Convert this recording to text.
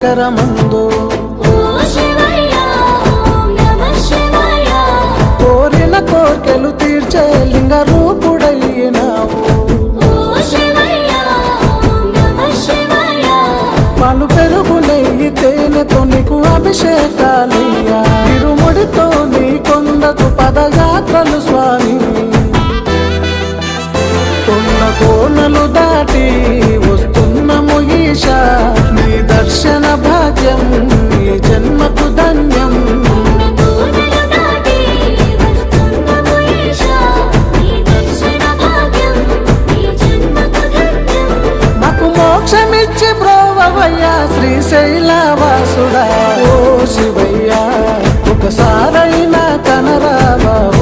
కరమందు కోరిన కోర్కెలు తీర్చే లింగ రూపుడయ్యినావు పాలు పెరుగు నెయ్యి తేనెతో నీకు అభిషేకాలయ్యా. ఇరుముడితో నీ కొండకు పదయాత్రలు స్వామి. కొండ కోనలు దాటి భాగ్యం ఈ జన్మకు ధన్యం. మాకు మోక్షమిచ్చి బ్రోవయ్యా శ్రీశైలవాసుడా. ఓ శివయ్యా ఒకసారైనా కనరావా.